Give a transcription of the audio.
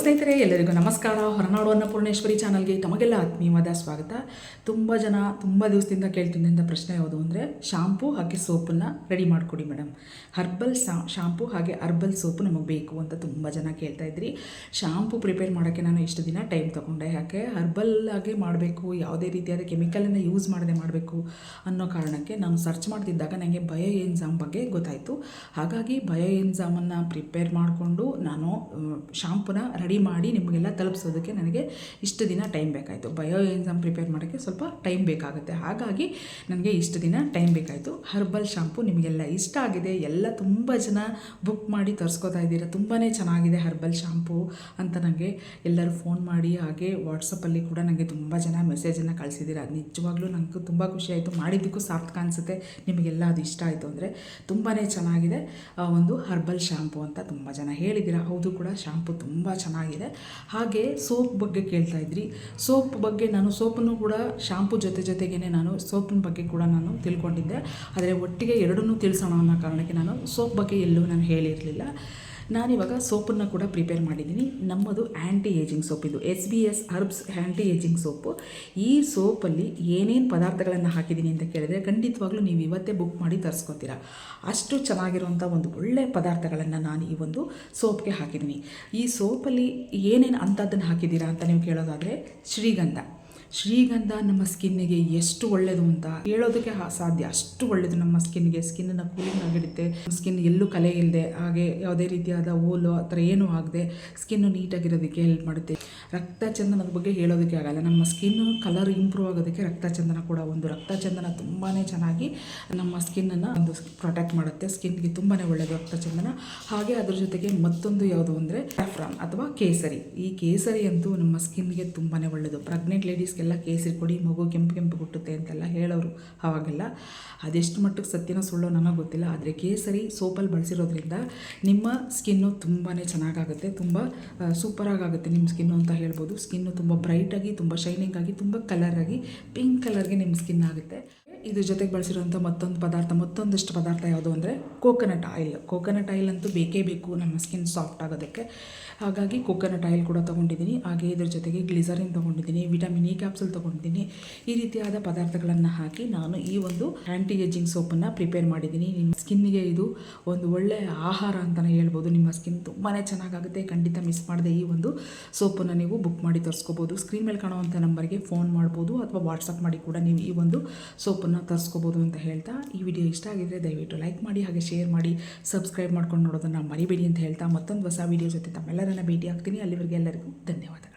ಸ್ನೇಹಿತರೆ, ಎಲ್ಲರಿಗೂ ನಮಸ್ಕಾರ. ಹೊರನಾಡು ಅನ್ನಪೂರ್ಣೇಶ್ವರಿ ಚಾನಲ್ಗೆ ತಮಗೆಲ್ಲ ಆತ್ಮೀಯವಾದ ಸ್ವಾಗತ. ತುಂಬ ಜನ ತುಂಬ ದಿವಸದಿಂದ ಕೇಳ್ತಿದ್ದಂಥ ಪ್ರಶ್ನೆ ಯಾವುದು ಅಂದರೆ, ಶಾಂಪೂ ಹಾಗೆ ಸೋಪನ್ನು ರೆಡಿ ಮಾಡಿಕೊಡಿ ಮೇಡಮ್ ಹರ್ಬಲ್ ಶಾಂಪೂ ಹಾಗೆ ಹರ್ಬಲ್ ಸೋಪು ನಮಗೆ ಬೇಕು ಅಂತ ತುಂಬ ಜನ ಕೇಳ್ತಾ ಇದ್ರಿ. ಶಾಂಪೂ ಪ್ರಿಪೇರ್ ಮಾಡೋಕ್ಕೆ ನಾನು ಇಷ್ಟು ದಿನ ಟೈಮ್ ತೊಗೊಂಡೆ. ಯಾಕೆ? ಹರ್ಬಲ್ ಆಗಿ ಮಾಡಬೇಕು, ಯಾವುದೇ ರೀತಿಯಾದ ಕೆಮಿಕಲನ್ನು ಯೂಸ್ ಮಾಡದೆ ಮಾಡಬೇಕು ಅನ್ನೋ ಕಾರಣಕ್ಕೆ ನಾನು ಸರ್ಚ್ ಮಾಡ್ತಿದ್ದಾಗ ನನಗೆ ಬಯೋ ಎನ್ಸಾಮ್ ಬಗ್ಗೆ ಗೊತ್ತಾಯಿತು. ಹಾಗಾಗಿ ಬಯೋ ಎನ್ಸಾಮನ್ನು ಪ್ರಿಪೇರ್ ಮಾಡಿಕೊಂಡು ನಾನು ಶಾಂಪೂನ ರೆಡಿ ಮಾಡಿ ನಿಮಗೆಲ್ಲ ತಲುಪಿಸೋದಕ್ಕೆ ನನಗೆ ಇಷ್ಟು ದಿನ ಟೈಮ್ ಬೇಕಾಯಿತು. ಬಯೋ ಎಕ್ಸಾಮ್ ಪ್ರಿಪೇರ್ ಮಾಡೋಕ್ಕೆ ಸ್ವಲ್ಪ ಟೈಮ್ ಬೇಕಾಗುತ್ತೆ. ಹಾಗಾಗಿ ನನಗೆ ಇಷ್ಟು ದಿನ ಟೈಮ್ ಬೇಕಾಯಿತು. ಹರ್ಬಲ್ ಶಾಂಪು ನಿಮಗೆಲ್ಲ ಇಷ್ಟ ಆಗಿದೆ. ಎಲ್ಲ ತುಂಬ ಜನ ಬುಕ್ ಮಾಡಿ ತರಿಸ್ಕೋತಾ ಇದ್ದೀರಾ. ತುಂಬಾ ಚೆನ್ನಾಗಿದೆ ಹರ್ಬಲ್ ಶಾಂಪು ಅಂತ ನನಗೆ ಎಲ್ಲರೂ ಫೋನ್ ಮಾಡಿ, ಹಾಗೆ ವಾಟ್ಸಪ್ಪಲ್ಲಿ ಕೂಡ ನನಗೆ ತುಂಬ ಜನ ಮೆಸೇಜನ್ನು ಕಳಿಸಿದ್ದೀರಾ. ಅದು ನಿಜವಾಗ್ಲೂ ನನಗೂ ತುಂಬ ಖುಷಿಯಾಯಿತು ಮಾಡಿದ್ದಕ್ಕೂ ಸಾರ್ಥಕ ಅನಿಸುತ್ತೆ. ನಿಮಗೆಲ್ಲ ಅದು ಇಷ್ಟ ಆಯಿತು ಅಂದರೆ ತುಂಬಾ ಚೆನ್ನಾಗಿದೆ ಒಂದು ಹರ್ಬಲ್ ಶಾಂಪು ಅಂತ ತುಂಬ ಜನ ಹೇಳಿದ್ದೀರಾ. ಹೌದು ಕೂಡ ಶಾಂಪು ತುಂಬ ಚೆನ್ನಾಗಿದೆ. ಹಾಗೆ ಸೋಪ್ ಬಗ್ಗೆ ಕೇಳ್ತಾ ಇದ್ರಿ. ಸೋಪ್ ಬಗ್ಗೆ ನಾನು ಸೋಪನ್ನು ಕೂಡ ಶಾಂಪು ಜೊತೆ ಜೊತೆಗೇ ನಾನು ಸೋಪಿನ ಬಗ್ಗೆ ಕೂಡ ನಾನು ತಿಳ್ಕೊಂಡಿದ್ದೆ. ಆದರೆ ಒಟ್ಟಿಗೆ ಎರಡನ್ನೂ ತಿಳಿಸೋಣ ಅನ್ನೋ ಕಾರಣಕ್ಕೆ ನಾನು ಸೋಪ್ ಬಗ್ಗೆ ಎಲ್ಲೂ ನಾನು ಹೇಳಿರಲಿಲ್ಲ. ನಾನಿವಾಗ ಸೋಪನ್ನು ಕೂಡ ಪ್ರಿಪೇರ್ ಮಾಡಿದ್ದೀನಿ. ನಮ್ಮದು ಆ್ಯಂಟಿ ಏಜಿಂಗ್ ಸೋಪ್ ಇದು. S B S herbs anti ageing soap. ಈ ಸೋಪಲ್ಲಿ ಏನೇನು ಪದಾರ್ಥಗಳನ್ನು ಹಾಕಿದ್ದೀನಿ ಅಂತ ಕೇಳಿದರೆ ಖಂಡಿತವಾಗ್ಲೂ ನೀವು ಇವತ್ತೇ ಬುಕ್ ಮಾಡಿ ತರಿಸ್ಕೊತೀರಾ. ಅಷ್ಟು ಚೆನ್ನಾಗಿರುವಂಥ ಒಂದು ಒಳ್ಳೆಯ ಪದಾರ್ಥಗಳನ್ನು ನಾನು ಈ ಒಂದು ಸೋಪ್ಗೆ ಹಾಕಿದ್ದೀನಿ. ಈ ಸೋಪಲ್ಲಿ ಏನೇನು ಅಂಥದ್ದನ್ನು ಹಾಕಿದ್ದೀರಾ ಅಂತ ನೀವು ಕೇಳೋದಾದರೆ ಶ್ರೀಗಂಧ. ಶ್ರೀಗಂಧ ನಮ್ಮ ಸ್ಕಿನ್ನಿಗೆ ಎಷ್ಟು ಒಳ್ಳೆಯದು ಅಂತ ಹೇಳೋದಕ್ಕೆ ಸಾಧ್ಯ. ಅಷ್ಟು ಒಳ್ಳೆಯದು ನಮ್ಮ ಸ್ಕಿನ್ಗೆ ಸ್ಕಿನ್ನನ್ನು ಕೂಲಿಂಗ್ ಆಗಿಡುತ್ತೆ ಸ್ಕಿನ್ ಎಲ್ಲೂ ಕಲೆ ಇಲ್ಲದೆ, ಹಾಗೆ ಯಾವುದೇ ರೀತಿಯಾದ ಓಲು ಆ ಥರ ಏನೂ ಆಗದೆ ಸ್ಕಿನ್ನು ನೀಟಾಗಿರೋದಕ್ಕೆ ಹೆಲ್ಪ್ ಮಾಡುತ್ತೆ. ರಕ್ತ ಚಂದನದ ಬಗ್ಗೆ ಹೇಳೋದಕ್ಕೆ ಆಗಲ್ಲ. ನಮ್ಮ ಸ್ಕಿನ್ನು ಕಲರ್ ಇಂಪ್ರೂವ್ ಆಗೋದಕ್ಕೆ ರಕ್ತ ಚಂದನ ಕೂಡ ಒಂದು. ರಕ್ತ ಚಂದನ ತುಂಬಾ ಚೆನ್ನಾಗಿ ನಮ್ಮ ಸ್ಕಿನ್ನನ್ನು ಒಂದು ಪ್ರೊಟೆಕ್ಟ್ ಮಾಡುತ್ತೆ. ಸ್ಕಿನ್ಗೆ ತುಂಬಾ ಒಳ್ಳೆಯದು ರಕ್ತ ಚಂದನ ಹಾಗೆ ಅದ್ರ ಜೊತೆಗೆ ಮತ್ತೊಂದು ಯಾವುದು ಅಂದರೆ ಸ್ಯಾಫ್ರಾನ್ ಅಥವಾ ಕೇಸರಿ. ಈ ಕೇಸರಿ ಅಂತೂ ನಮ್ಮ ಸ್ಕಿನ್ಗೆ ತುಂಬಾ ಒಳ್ಳೆಯದು ಪ್ರೆಗ್ನೆಂಟ್ ಲೇಡೀಸ್ಗೆಲ್ಲ ಕೇಸರಿ ಕೊಡಿ, ಮಗು ಕೆಂಪು ಕೆಂಪು ಹುಟ್ಟುತ್ತೆ ಅಂತೆಲ್ಲ ಹೇಳೋರು ಆವಾಗೆಲ್ಲ ಅದೆಷ್ಟು ಮಟ್ಟಕ್ಕೆ ಸತ್ಯನ ಸುಳ್ಳೋ ನನಗೆ ಗೊತ್ತಿಲ್ಲ. ಆದರೆ ಕೇಸರಿ ಸೋಪಲ್ಲಿ ಬಳಸಿರೋದ್ರಿಂದ ನಿಮ್ಮ ಸ್ಕಿನ್ನು ತುಂಬಾ ಚೆನ್ನಾಗಾಗುತ್ತೆ, ತುಂಬ ಸೂಪರಾಗುತ್ತೆ ನಿಮ್ಮ ಸ್ಕಿನ್ನು ಅಂತ ಹೇಳ್ಬೋದು. ಸ್ಕಿನ್ನು ತುಂಬ ಬ್ರೈಟಾಗಿ ತುಂಬ ಶೈನಿಂಗ್ ಆಗಿ, ತುಂಬ ಕಲರಾಗಿ ಪಿಂಕ್ ಕಲರ್ಗೆ ನಿಮ್ಮ ಸ್ಕಿನ್ ಆಗುತ್ತೆ. ಇದ್ರ ಜೊತೆಗೆ ಬಳಸಿರುವಂಥ ಮತ್ತೊಂದು ಪದಾರ್ಥ, ಮತ್ತೊಂದಷ್ಟು ಪದಾರ್ಥ ಯಾವುದು ಅಂದರೆ ಕೋಕೋನಟ್ ಆಯಿಲ್ ಕೋಕೋನಟ್ ಆಯಿಲ್ ಅಂತೂ ಬೇಕೇ ಬೇಕು ನಮ್ಮ ಸ್ಕಿನ್ ಸಾಫ್ಟ್ ಆಗೋದಕ್ಕೆ. ಹಾಗಾಗಿ ಕೋಕೋನಟ್ ಆಯಿಲ್ ಕೂಡ ತೊಗೊಂಡಿದ್ದೀನಿ. ಹಾಗೆ ಇದ್ರ ಜೊತೆಗೆ ಗ್ಲಿಸರಿನ್ ತೊಗೊಂಡಿದ್ದೀನಿ ವಿಟಮಿನ್ ಇ ಕ್ಯಾಪ್ಸುಲ್ ತೊಗೊಂಡಿದ್ದೀನಿ. ಈ ರೀತಿಯಾದ ಪದಾರ್ಥಗಳನ್ನು ಹಾಕಿ ನಾನು ಈ ಒಂದು ಆ್ಯಂಟಿ ಏಜಿಂಗ್ ಸೋಪನ್ನು ಪ್ರಿಪೇರ್ ಮಾಡಿದ್ದೀನಿ. ನಿಮ್ಮ ಸ್ಕಿನ್ನಿಗೆ ಇದು ಒಂದು ಒಳ್ಳೆಯ ಆಹಾರ ಅಂತಲೇ ಹೇಳ್ಬೋದು. ನಿಮ್ಮ ಸ್ಕಿನ್ ತುಂಬಾ ಚೆನ್ನಾಗಾಗುತ್ತೆ. ಖಂಡಿತ ಮಿಸ್ ಮಾಡದೆ ಈ ಒಂದು ಸೋಪನ್ನು ನೀವು ಬುಕ್ ಮಾಡಿ ತರಿಸ್ಕೋಬೋದು. ಸ್ಕ್ರೀನ್ ಮೇಲೆ ಕಾಣುವಂಥ ನಂಬರ್ಗೆ ಫೋನ್ ಮಾಡ್ಬೋದು ಅಥವಾ ವಾಟ್ಸಪ್ ಮಾಡಿ ಕೂಡ ನೀವು ಈ ಒಂದು ಸೋಪನ್ನು ತರಿಸ್ಕೋಬೋದು ಅಂತ ಹೇಳ್ತಾ ಈ ವಿಡಿಯೋ ಇಷ್ಟ ಆಗಿದ್ದರೆ ದಯವಿಟ್ಟು ಲೈಕ್ ಮಾಡಿ ಹಾಗೆ ಶೇರ್ ಮಾಡಿ ಸಬ್ಸ್ಕ್ರೈಬ್ ಮಾಡ್ಕೊಂಡು ನೋಡೋದನ್ನು ಮರಿಬೇಡಿ ಅಂತ ಹೇಳ್ತಾ ಮತ್ತೊಂದು ಹೊಸ ವಿಡಿಯೋ ಜೊತೆ ತಮ್ಮೆಲ್ಲರನ್ನ ಭೇಟಿ ಆಗ್ತೀನಿ ಅಲ್ಲಿವರೆಗೆ ಎಲ್ಲರಿಗೂ ಧನ್ಯವಾದ